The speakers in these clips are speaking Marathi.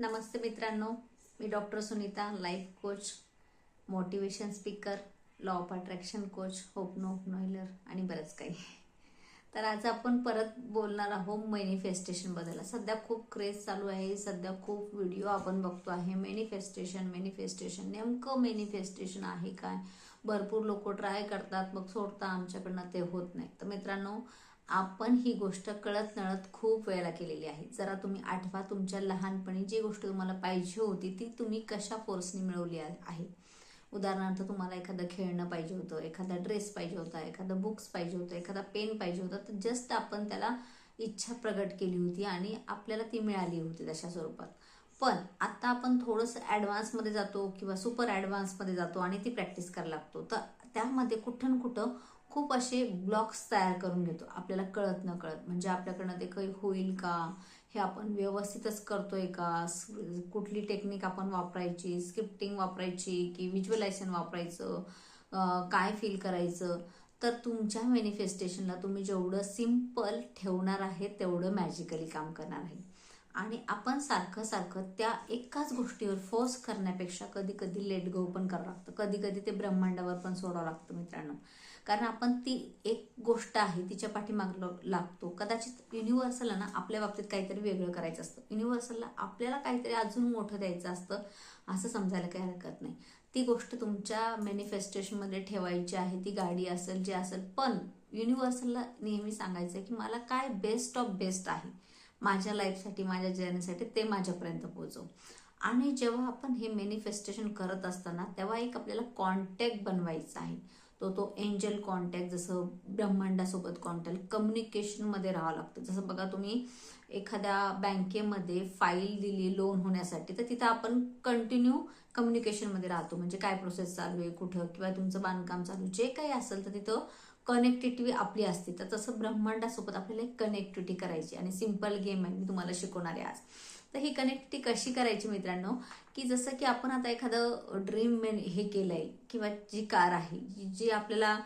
नमस्ते मित्रांनो मी doctor Sunita life coach motivation speaker law of attraction coach होपनो नो आणि बरंच काही. तर आज आपण परत बोलणार आहोत मॅनिफेस्टेशनबद्दल. सध्या खूप क्रेज चालू आहे सध्या खूप व्हिडिओ आपण बघतो आहे. मॅनिफेस्टेशन मॅनिफेस्टेशन नेमकं मॅनिफेस्टेशन आहे काय? भरपूर लोक ट्राय करतात मग सोडता आमच्याकडनं ते होत नाही. तर मित्रांनो आपण ही गोष्ट कळत नळत खूप वेळेला केलेली आहे. जरा तुम्ही आठवा तुमच्या लहानपणी जी गोष्ट तुम्हाला पाहिजे होती ती तुम्ही कशा फोर्सने मिळवली आहे? उदाहरणार्थ तुम्हाला एखादं खेळणं पाहिजे होतं एखादा ड्रेस पाहिजे होता एखादं बुक्स पाहिजे होतं एखादा पेन पाहिजे होता तर जस्ट आपण त्याला इच्छा प्रगट केली होती आणि आपल्याला ती मिळाली होती तशा स्वरूपात. पण आता आपण थोडंसं ॲडव्हान्समध्ये जातो किंवा सुपर ॲडव्हान्समध्ये जातो आणि ती प्रॅक्टिस करायला लागतो. तर त्यामध्ये कुठं कुठं खूप असे ब्लॉक्स तयार करून घेतो. आपल्याला कळत न कळत म्हणजे आपल्याकडनं ते काही होईल का? हे आपण व्यवस्थितच करतोय का? कुठली टेक्निक आपण वापरायची? स्क्रिप्टिंग वापरायची की व्हिज्युअलायझेशन वापरायचं? काय फील करायचं? तर तुमच्या मॅनिफेस्टेशनला तुम्ही जेवढं सिंपल ठेवणार आहे तेवढं मॅजिकली काम करणार आहे. आणि आपण सारखं सारखं त्या एकाच गोष्टीवर फोर्स करण्यापेक्षा कधी कधी लेट गो पण करावं लागतं. कधी कधी ते ब्रह्मांडावर पण सोडावं लागतं मित्रांनो. कारण आपण ती एक गोष्ट आहे तिच्या पाठीमाग लागतो. कदाचित युनिव्हर्सलला ना आपल्या बाबतीत काहीतरी वेगळं करायचं असतं. युनिव्हर्सलला आपल्याला काहीतरी अजून मोठं द्यायचं असतं असं समजायला काही हरकत नाही. ती गोष्ट तुमच्या मॅनिफेस्टेशनमध्ये ठेवायची आहे ती गाडी असेल जे असेल. पण युनिव्हर्सलला नेहमी सांगायचं आहे की मला काय बेस्ट ऑफ बेस्ट आहे? माझ्या लाईफसाठी माझ्या जर्नीसाठी ते माझ्यापर्यंत पोहोचव. आणि जेव्हा आपण हे मॅनिफेस्टेशन करत असताना तेव्हा एक आपल्याला कॉन्टॅक्ट बनवायचा आहे. तो तो एंजल कॉन्टॅक्ट जसं ब्रह्मांडासोबत कॉन्टॅक्ट कम्युनिकेशनमध्ये राहावं लागतं. जसं बघा तुम्ही एखाद्या बँकेमध्ये फाईल दिली लोन होण्यासाठी तर तिथं आपण कंटिन्यू कम्युनिकेशनमध्ये राहतो. म्हणजे काय प्रोसेस चालू आहे कुठं किंवा तुमचं बांधकाम चालू जे काही असेल तर तिथं कनेक्टिव्हिटी आपली असते. तर तसं ब्रह्मांडासोबत आपल्याला एक कनेक्टिव्हिटी करायची आणि सिंपल गेम आहे मी तुम्हाला शिकवणार आहे आज. तर ही कनेक्टिव्हिटी कशी करायची मित्रांनो? की जसं की आपण आता एखादं ड्रीम मेन हे केलंय किंवा जी कार आहे जी आपल्याला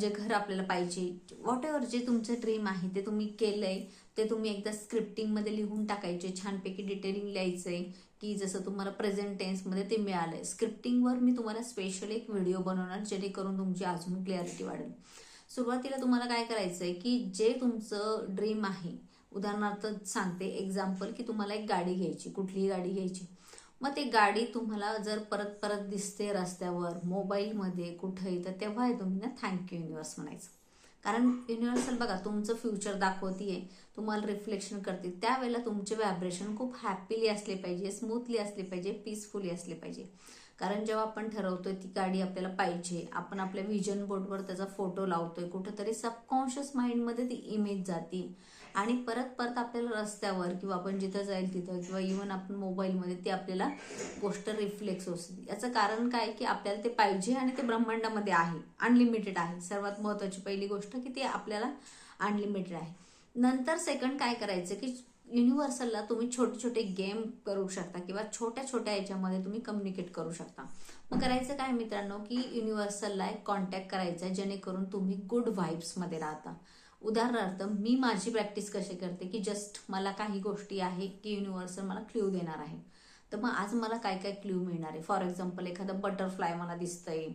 जे घर आपल्याला पाहिजे व्हॉट एव्हर जे तुमचं ड्रीम आहे ते तुम्ही केलंय ते तुम्ही एकदा स्क्रिप्टिंगमध्ये लिहून टाकायचे छानपैकी डिटेलिंग लिहायचंय की जसं तुम्हाला प्रेझेंट टेन्समध्ये ते मिळालंय. स्क्रिप्टिंगवर मी तुम्हाला स्पेशल एक व्हिडिओ बनवणार जेणेकरून तुमची अजून क्लिअरिटी वाढेल. सुरुवातीला तुम्हाला काय करायचं आहे की जे तुमचं ड्रीम आहे उदाहरणार्थ सांगते एक्झाम्पल की तुम्हाला एक गाडी घ्यायची कुठलीही गाडी घ्यायची. मग ते गाडी तुम्हाला जर परत परत दिसते रस्त्यावर मोबाईलमध्ये कुठंही तर तेव्हा तुम्ही ना थँक्यू युनिव्हर्स म्हणायचं. कारण युनिव्हर्सल बघा तुमचं फ्युचर दाखवतीये तुम्हाला रिफ्लेक्शन करते. त्यावेळेला तुमचे व्हायब्रेशन खूप हॅपीली असले पाहिजे स्मूथली असले पाहिजे पीसफुली असले पाहिजे. कारण जेव्हा आपण ठरवतोय ती गाडी आपल्याला पाहिजे आपण आपल्या व्हिजन बोर्डवर त्याचा फोटो लावतोय कुठंतरी सबकॉन्शियस माइंडमध्ये ती इमेज जाते. आणि परत परत आपल्याला रस्त्यावर किंवा आपण जिथं जाईल तिथं किंवा इव्हन आपण मोबाईलमध्ये ती आपल्याला गोष्ट रिफ्लेक्स होते. याचं कारण काय की आपल्याला ते पाहिजे आणि ते ब्रह्मांडामध्ये आहे अनलिमिटेड आहे. सर्वात महत्वाची पहिली गोष्ट की ते आपल्याला अनलिमिटेड आहे. नंतर सेकंड काय करायचं की युनिव्हर्सलला तुम्ही छोटे छोटे गेम करू शकता किंवा छोट्या छोट्या याच्यामध्ये तुम्ही कम्युनिकेट करू शकता. मग करायचं काय मित्रांनो की युनिव्हर्सलला एक कॉन्टॅक्ट करायचा जेणेकरून तुम्ही गुड व्हाईब्समध्ये राहता. उदाहरणार्थ मी माझी प्रॅक्टिस कशी करते की जस्ट मला काही गोष्टी आहे की युनिव्हर्सल मला क्ल्यू देणार आहे. तर मग आज मला काय काय क्ल्यू मिळणार आहे? फॉर एक्झाम्पल एखादं बटरफ्लाय मला दिसतंय.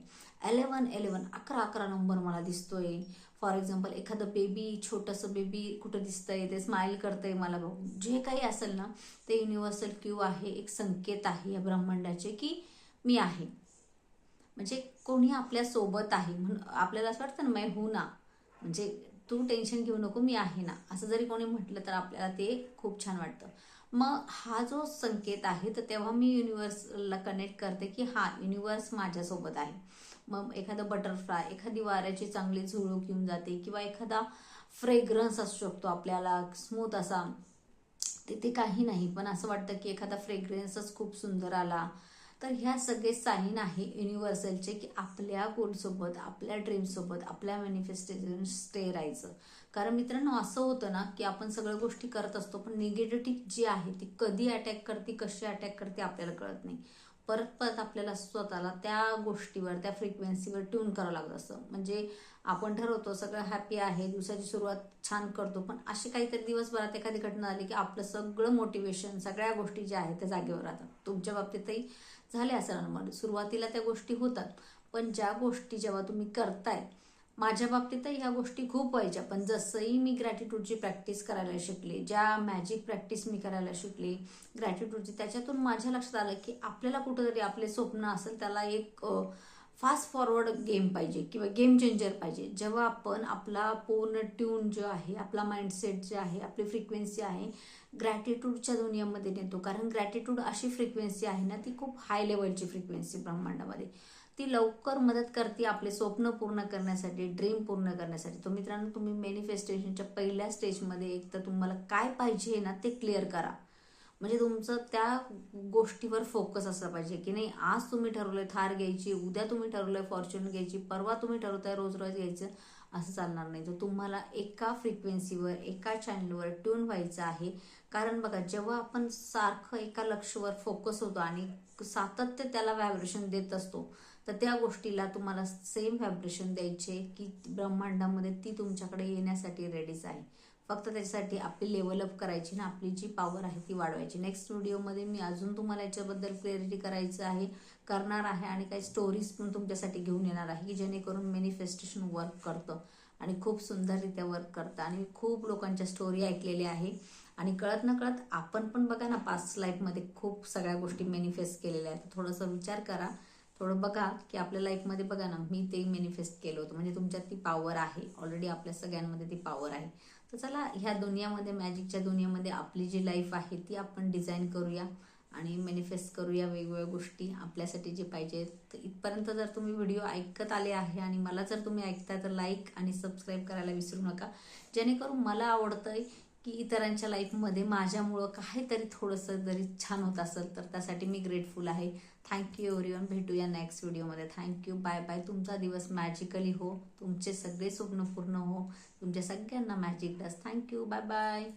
एलेवन एलेवन अकरा अकरा नंबर मला दिसतोय. फॉर एक्झाम्पल एखादं बेबी छोटंसं बेबी कुठं दिसतंय ते स्माइल करतंय मला जे काही असेल ना ते युनिव्हर्सल क्यू आहे एक संकेत आहे या ब्रह्मांडाचे की मी आहे. म्हणजे कोणी आपल्यासोबत आहे म्हणून आपल्याला असं वाटतं ना मै हो ना. म्हणजे तू टेन्शन घेऊ नको मी आहे ना. असं जरी कोणी म्हटलं तर आपल्याला ते खूप छान वाटतं. मग हा जो संकेत आहे तर तेव्हा मी युनिव्हर्सला कनेक्ट करते की हा युनिव्हर्स माझ्यासोबत आहे. मग एखादं बटरफ्लाय एखादी वाऱ्याची चांगली झुळूक येऊन जाते किंवा एखादा फ्रेग्रन्स असू शकतो आपल्याला स्मूथ असा. तिथे काही नाही पण असं वाटतं की एखादा फ्रेग्रन्सच खूप सुंदर आला. तर ह्या सगळे साईन आहे युनिव्हर्सलचे की आपल्या गोलसोबत आपल्या ड्रीमसोबत आपल्या मॅनिफेस्टेशन स्टे राहायचं. कारण मित्रांनो असं होतं ना की आपण सगळ्या गोष्टी करत असतो पण निगेटिव्ह जी आहे ती कधी अटॅक करते कशी अटॅक करते आपल्याला कळत नाही. परत परत आपल्याला स्वतःला त्या गोष्टीवर त्या फ्रिक्वेन्सीवर ट्यून करावं लागत असतं. म्हणजे आपण ठरवतो सगळं हॅपी आहे दिवसाची सुरुवात छान करतो. पण अशी काहीतरी दिवसभरात एखादी घटना आली की आपलं सगळं मोटिवेशन सगळ्या गोष्टी ज्या आहेत त्या जागेवर राहतात. तुमच्या बाबतीतही झाले असं सुरुवातीला त्या गोष्टी होतात. पण ज्या गोष्टी जेव्हा तुम्ही करताय माझ्या बाबतीतही ह्या गोष्टी खूप व्हायच्या. पण जसंही मी ग्रॅटिट्यूडची प्रॅक्टिस करायला शिकले ज्या मॅजिक प्रॅक्टिस मी करायला शिकले ग्रॅटिट्यूडची त्याच्यातून माझ्या लक्षात आलं की आपल्याला कुठंतरी आपले स्वप्न असेल त्याला एक फास्ट फॉरवर्ड गेम पाहिजे किंवा गेम चेंजर पाहिजे. जेव्हा आपण आपला पूर्ण ट्यून जो आहे आपला माइंडसेट जे आहे आपली फ्रिक्वेन्सी आहे ग्रॅटिट्यूडच्या दुनियामध्ये नेतो. कारण ग्रॅटिट्यूड अशी फ्रिक्वेन्सी आहे ना ती खूप हाय लेवलची फ्रिक्वेन्सी ब्रह्मांडामध्ये. ती लवकर मदत करते आपले स्वप्न पूर्ण करण्यासाठी ड्रीम पूर्ण करण्यासाठी. तो मित्रांनो तुम्ही मॅनिफेस्टेशनच्या पहिल्या स्टेजमध्ये एक तर तुम्हाला काय पाहिजे ना ते क्लिअर करा. म्हणजे तुमचं त्या गोष्टीवर फोकस असला पाहिजे. की नाही आज तुम्ही ठरवलंय थार घ्यायची उद्या तुम्ही ठरवलंय फॉर्च्युन घ्यायची परवा तुम्ही ठरवताय रोज रोज घ्यायचं असं चालणार नाही. तर तुम्हाला एका फ्रिक्वेन्सीवर एका चॅनलवर ट्यून व्हायचं आहे. कारण बघा जेव्हा आपण सारखं एका लक्षवर फोकस होतो आणि सातत्य त्याला व्हायब्रेशन देत असतो तर त्या गोष्टीला तुम्हाला सेम व्हायब्रेशन द्यायचे की ब्रह्मांडामध्ये ती तुमच्याकडे येण्यासाठी रेडीच आहे. फक्त त्याच्यासाठी आपली लेवल अप करायची ना आपली जी पॉवर आहे ती वाढवायची. नेक्स्ट व्हिडिओमध्ये मी अजून तुम्हाला याच्याबद्दल क्लॅरिटी करायचं आहे करणार आहे आणि काही स्टोरीज पण तुमच्यासाठी घेऊन येणार आहे की जेणेकरून मॅनिफेस्टेशन वर्क करतं आणि खूप सुंदररित्या वर्क करतं. आणि खूप लोकांच्या स्टोरी ऐकलेल्या आहे. आणि कळत न कळत आपण पण बघा ना पास्ट लाईफमध्ये खूप सगळ्या गोष्टी मॅनिफेस्ट केलेल्या आहेत. थोडंसं विचार करा. थोडं बघा की आपल्या लाईफमध्ये बघा ना मी ते मॅनिफेस्ट केलं होतं. म्हणजे तुमच्यात ती पॉवर आहे. ऑलरेडी आपल्या सगळ्यांमध्ये ती पॉवर आहे. तर चला ह्या दुनियामध्ये मॅजिकच्या दुनियामध्ये आपली जी लाईफ आहे ती आपण डिझाईन करूया आणि मॅनिफेस्ट करूया वेगवेगळ्या गोष्टी आपल्यासाठी जे पाहिजे. तर इथपर्यंत जर तुम्ही व्हिडिओ ऐकत आले आहे आणि मला जर तुम्ही ऐकताय तर लाईक आणि सबस्क्राईब करायला विसरू नका. जेणेकरून मला आवडतंय की इतरांच्या लाईफमध्ये माझ्यामुळं काहीतरी थोडंसं जरी छान होत असेल तर त्यासाठी मी ग्रेटफुल आहे. थँक्यू एव्हरीवन भेटूया नेक्स्ट व्हिडिओमध्ये थँक्यू बाय बाय तुमचा दिवस मॅजिकली हो. तुमचे सगळे स्वप्न पूर्ण हो. तुमच्या सगळ्यांना magic dust thank you bye bye